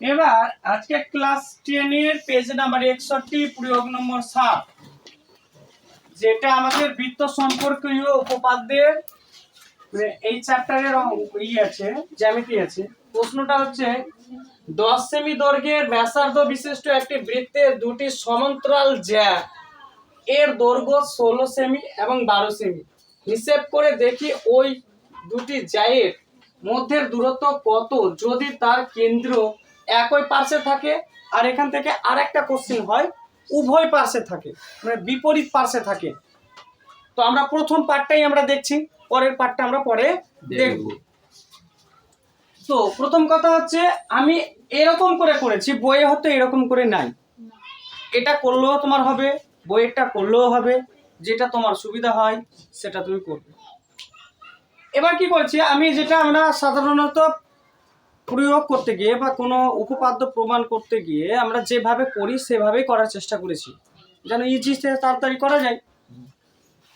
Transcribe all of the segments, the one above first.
এবার আজকে ক্লাস টেনের পেজ নাম্বার একষট্টি, প্রয়োগ নম্বর সাত, যেটা আমাদের বৃত্ত সম্পর্কীয় উপপাদ্যের এই চ্যাপ্টারের ই আছে, জ্যামিতি আছে। প্রশ্নটা হচ্ছে দশ সেমি দৈর্ঘ্যের ব্যাসার্ধ বিশিষ্ট একটি বৃত্তের দুটি সমান্তরাল জ্যা, এর দৈর্ঘ্য ষোলো সেমি এবং বারো সেমি। হিসেব করে দেখি ওই দুটি জ্যায়ের মধ্যের দূরত্ব কত? যদি তার কেন্দ্র একই পার্শ্বে থাকে আর এখান থেকে আরেকটা কোশ্চেন হয় উভয় পার্শ্বে থাকে মানে বিপরীত পার্শ্বে থাকে। তো আমরা প্রথম পার্টটাই আমরা দেখছি পরের পার্টটা আমরা পরে দেখব। তো প্রথম কথা হচ্ছে আমি এরকম করে করেছি বইয়ে হয়তো এরকম করে নাই। এটা করলেও তোমার হবে বইয়েরটা করলেও হবে যেটা তোমার সুবিধা হয় সেটা তুমি করবে। এবার কি করছি, আমি যেটা আমরা সাধারণত প্রয়োগ করতে গিয়ে বা কোনো উপপাদ্য প্রমাণ করতে গিয়ে আমরা যেভাবে করি সেভাবেই করার চেষ্টা করেছি, যেন ইজি তাড়াতাড়ি করা যায়।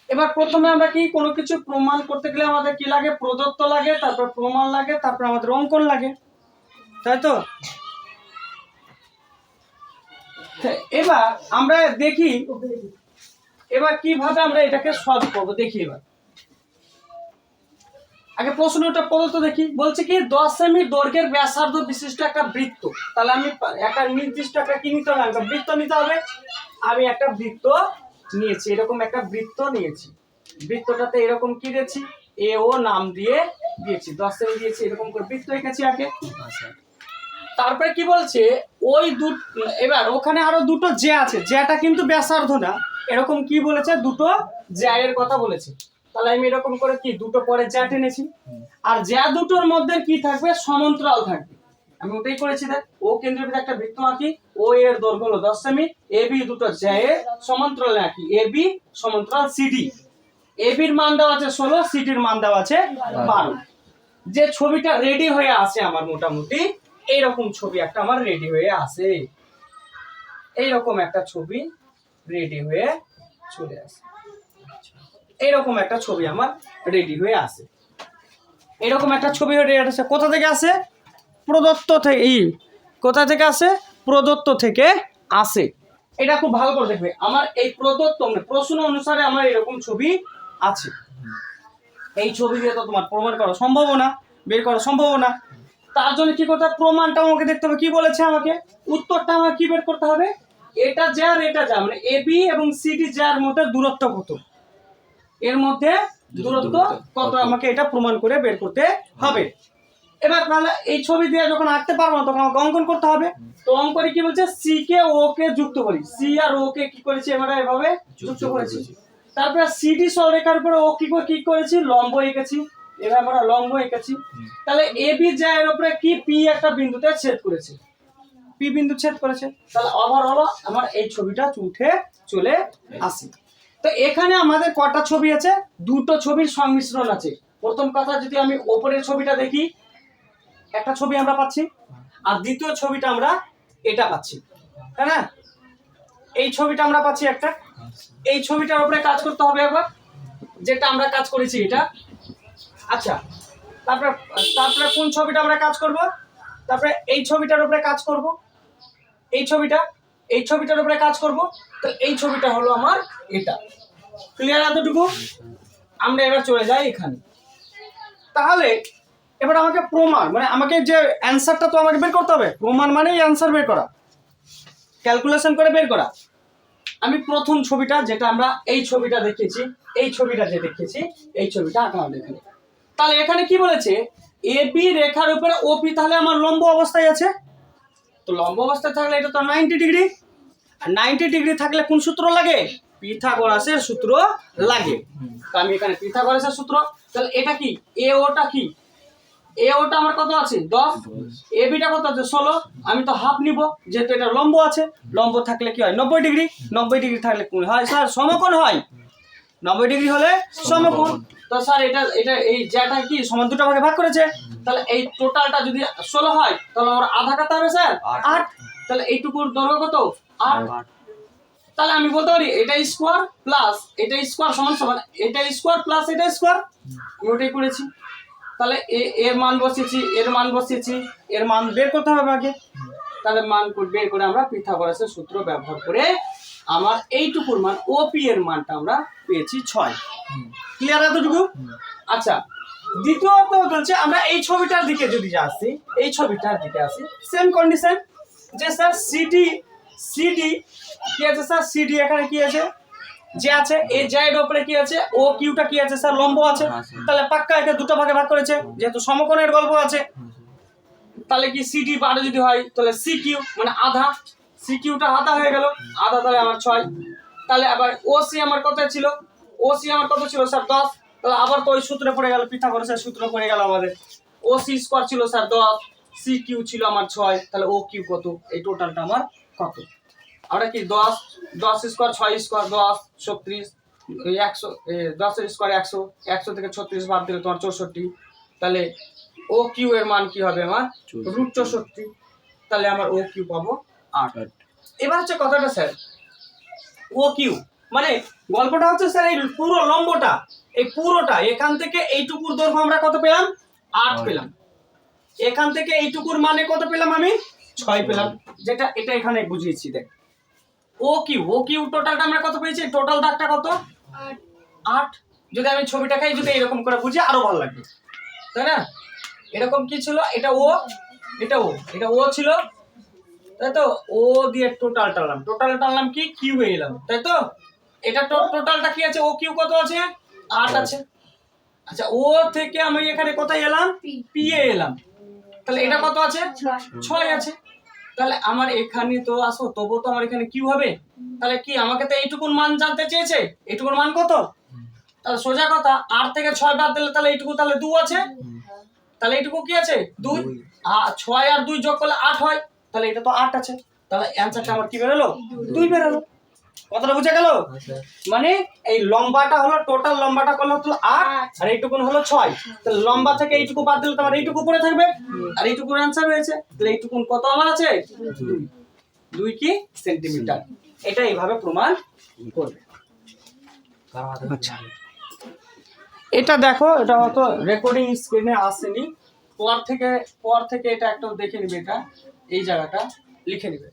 এবার প্রথমে আমরা কি, কোনো কিছু প্রমাণ করতে গেলে আমাদের কি লাগে? প্রদত্ত লাগে, তারপর প্রমাণ লাগে, তারপর আমাদের অঙ্কন লাগে, তাই তো? এবার আমরা দেখি, এবার কীভাবে আমরা এটাকে সলভ করব, দেখি এবার। আগে প্রশ্নটা পদত দেখি। বলছে কি দশ সেমি দৈর্ঘ্যের ব্যাসার্ধ বিশিষ্ট একটা বৃত্ত। তাহলে আমি একটা নির্দিষ্ট একটা কি নিতে হবে? একটা বৃত্ত নিতে হবে। আমি একটা বৃত্ত নিয়েছি এরকম একটা বৃত্ত নিয়েছি। বৃত্তটাতে এরকম কি দিয়েছি? এ ও নাম দিয়ে দিয়েছি। দশ সেমি দিয়েছি এরকম করে বৃত্ত রেখেছি আগে। আচ্ছা। তারপরে কি বলছে ওই দু এবার ওখানে আরও দুটো জ্যা আছে। জ্যাটা কিন্তু ব্যাসার্ধ না। এরকম কি বলেছে? দুটো জ্যায়ের কথা বলেছে। তাহলে আমি এরকম করে কি, দুটো পরে জ্যা টেনেছি আর জ্যা দুটোর মধ্যে কি থাকবে সমান্তরাল থাকবে। আমি ওটাই করেছি, দেখ। ও কেন্দ্রের ভিতরে একটা বৃত্ত আঁকি ও এর দৈর্ঘ্য হলো দশ সেমি, এ বি দুটো জ্যায়ের সমান্তরাল আঁকি এ বি সমান্তরাল সিডি এ বির মান দেওয়া আছে ষোলো সিডির মান দেওয়া আছে বারো। যে ছবিটা রেডি হয়ে আসে আমার মোটামুটি, এইরকম ছবি একটা আমার রেডি হয়ে আসে এইরকম একটা ছবি রেডি হয়ে চলে আসে। এইরকম একটা ছবি আমার রেডি হয়ে আসে এরকম একটা ছবি রেডি আসে কোথা থেকে আসে প্রদত্ত থেকে এই, কোথা থেকে আসে প্রদত্ত থেকে আসে এটা খুব ভালো করে দেখবে। আমার এই প্রদত্ত মানে প্রশ্ন অনুসারে আমার এরকম ছবি আছে। এই ছবি দিয়ে তো তোমার প্রমাণ করা সম্ভব না, বের করা সম্ভব না। তার জন্য কি করতে হবে? প্রমাণটা আমাকে দেখতে হবে। কি বলেছে আমাকে? উত্তরটা আমাকে কি বের করতে হবে? এটা যার এটা যা। মানে এ বি এবং সিডি যার মধ্যে দূরত্ব কত? এর মধ্যে দূরত্ব কত? আমাকে এটা প্রমাণ করে বের করতে হবে। এবার তাহলে এই ছবি দিয়ে যখন আঁকতে পারব না তখন আমাকে অঙ্কন করতে হবে। তো অঙ্কনে কি বলছে? সি কে ও কে যুক্ত করি। সি আর ও কে কি করেছি এবারে এভাবে যুক্ত করেছি। তারপরে সিডি সরেখার উপরে ও কি করে- কি করেছি? লম্ব এঁকেছি। এবার আমরা লম্ব এঁকেছি। তাহলে এ বি এর উপরে কি পি একটা বিন্দুতে ছেদ করেছে? পি বিন্দু ছেদ করেছে। তাহলে ওভারঅল আমার এই ছবিটা উঠে চলে আসে। তো এখানে আমাদের কটা ছবি আছে? দুটো ছবির সংমিশ্রণ আছে। প্রথম কথা যদি আমি ওপরের ছবিটা দেখি, একটা ছবি আমরা পাচ্ছি, আর দ্বিতীয় ছবিটা আমরা এটা পাচ্ছি। তাই না? এই ছবিটা আমরা পাচ্ছি একটা। এই ছবিটার উপরে কাজ করতে হবে একবার, যেটা আমরা কাজ করেছি এটা। আচ্ছা তারপরে তারপরে কোন ছবিটা আমরা কাজ করব? তারপরে এই ছবিটার উপরে কাজ করব। এই ছবিটা এই ছবিটার উপরে কাজ করব। তো এই ছবিটা হলো আমার এটা। ক্লিয়ার এতটুকু? আমরা এবার চলে যাই এখানে। তাহলে এবার আমাকে প্রমাণ মানে আমাকে যে অ্যান্সারটা তো আমাকে বের করতে হবে। প্রমাণ মানেই অ্যান্সার বের করা। ক্যালকুলেশন করে বের করা। আমি প্রথম ছবিটা যেটা আমরা এই ছবিটা দেখেছি, এই ছবিটা যে দেখিয়েছি এই ছবিটা আঁকা হবে এখানে। তাহলে এখানে কি বলেছে? এ রেখার উপরে ওপি তাহলে আমার লম্ব অবস্থায় আছে? তো লম্ব অবস্থায় থাকলে এটা তো নাইনটি ডিগ্রি আর নাইনটি ডিগ্রি থাকলে কোন সূত্র লাগে? পিথাগোরাসের সূত্র লাগে। তো আমি এখানে পিথাগোরাসের সূত্র। তাহলে এটা কি? এ ওটা কি? এ ওটা আমার কত আছে? দশ। এ বিটা কত আছে? ষোলো। আমি তো হাফ নিব যেহেতু এটা লম্ব আছে। লম্ব থাকলে কি হয়? নব্বই ডিগ্রি নব্বই ডিগ্রি থাকলে কোন হয়? স্যার সমকোণ হয়। নব্বই ডিগ্রি হলে সমকোণ। তো স্যার এটা এটা এই যেটা কি সমান দুটো ভাগে ভাগ করেছে? তাহলে এই টোটালটা যদি ষোলো হয় তাহলে আমার আধা কাটা হবে স্যার? আট। তাহলে এইটুকুর দৈর্ঘ্য কত? আট। তাহলে আমি বলতে পারি এটা স্কোয়ার প্লাস এটা স্কোয়ার সমান সমান এটা স্কোয়ার প্লাস এটা স্কোয়ার আমি ওটাই করেছি। তাহলে এ- এর মান বসিয়েছি এর মান বসিয়েছি এর মান বের করতে হবে আগে তাহলে মান বের করে আমরা পিথাগোরাসের সূত্র ব্যবহার করে আমার এইটুকুর মান ওপি এর মানটা আমরা পেয়েছি ছয়। ক্লিয়ার এতটুকু? আচ্ছা দ্বিতীয়ত বলছে আমরা এই ছবিটার দিকে যদি আসি এই ছবিটার দিকে আসি সেম কন্ডিশন যে স্যার সিডি সিডি কি আছে স্যার সিডি এখানে কি আছে? যে আছে এই জায়ের উপরে কি আছে? ও কিউটা কি আছে স্যার লম্ব আছে। তাহলে পাক্কা একে দুটো ভাগে ভাগ করেছে। যেহেতু সমকোণের গল্প আছে। তাহলে কি সিডি বারো যদি হয় তাহলে সি কিউ মানে আধা। সি কিউটা আধা হয়ে গেল আধা তাহলে আমার ছয়। তাহলে আবার ও সি আমার কত ছিল? ও সি আমার কত ছিল স্যার? দশ। তাহলে আবার তো ওই সূত্রে পড়ে গেল পিথাগোরাসের সূত্র পড়ে গেল আমাদের। ও সি স্কোয়ার ছিল স্যার দশ সি কিউ ছিল আমার ছয় তাহলে ও কিউ কত? এই টোটালটা আমার কত? আমরা কি দশ? দশ স্কোয়ার ছয় স্কোয়ার দশ ছত্রিশ একশো দশের স্কোয়ার একশো একশো থেকে ছত্রিশ বাদ দিলে তোমার চৌষট্টি। তাহলে ও কিউ এর মান কি হবে আমার? রুট চৌষট্টি। তাহলে আমার ও কিউ পাবো আট। এবার হচ্ছে কথাটা স্যার ও কিউ। মানে গল্পটা হচ্ছে স্যার এই পুরো লম্বটা এই পুরোটা এখান থেকে এইটুকুর দৈর্ঘ্য আমরা কত পেলাম? আট পেলাম। এখান থেকে এইটুকুর মানে কত পেলাম আমি? ছয় পেলাম। যেটা এটা এখানে বুঝিয়েছি দেখ। ও কিউ ও কিউ টোটালটা আমরা কত পেয়েছি? টোটাল দাগটা কত? আট। যদি আমি ছবিটাকে যদি এরকম করে বুঝি আরও ভালো লাগবে। তাই না? এরকম কি ছিল? এটা ও এটা ও এটা ও ছিল তাই তো ও দিয়ে টোটাল টানলাম। টোটাল টানলাম কি? কিউ এলাম। তাই তো এটা টোটালটা কি আছে? ও কিউ কত আছে? আট আছে। আচ্ছা ও থেকে আমি এখানে কোথায় এলাম? পি এ এলাম। তাহলে এটা কত আছে? ছয়। আছে। তাহলে আমার এখানে তো আসো তবু তো আমার এখানে কিউ হবে। তাহলে কি আমাকে তো এইটুকুন মান জানতে চেয়েছে? এইটুকুন মান কত? তাহলে সোজা কথা আট থেকে ছয় বাদ দিলে তাহলে এইটুকু তাহলে দু আছে। তাহলে এইটুকু কি আছে? দুই। আর ছয় আর দুই যোগ করলে আট হয়। তাহলে এটা তো আট আছে। তাহলে অ্যান্সারটা আমার কি বেরোলো? দুই। বেরোলো। কথাটা বুঝে গেল? মানে এই লম্বাটা হলো টোটাল লম্বাটা করলে হলো? আট আর এইটুকুন হলো ছয়। তাহলে লম্বা থেকে এইটুকু বাদ দিলে তোমার এইটুকু পড়ে থাকবে। আর এইটুকুর অ্যান্সার হয়েছে তাহলে এইটুকুন কত আমার আছে? দুই। দুই কি? সেন্টিমিটার এটা এইভাবে প্রমাণ করবে। আচ্ছা। এটা দেখো এটা হয়তো রেকর্ডিং স্ক্রিনে আসেনি। পর থেকে পর থেকে এটা একটু দেখে নিবে এটা। এই জায়গাটা লিখে নিবে।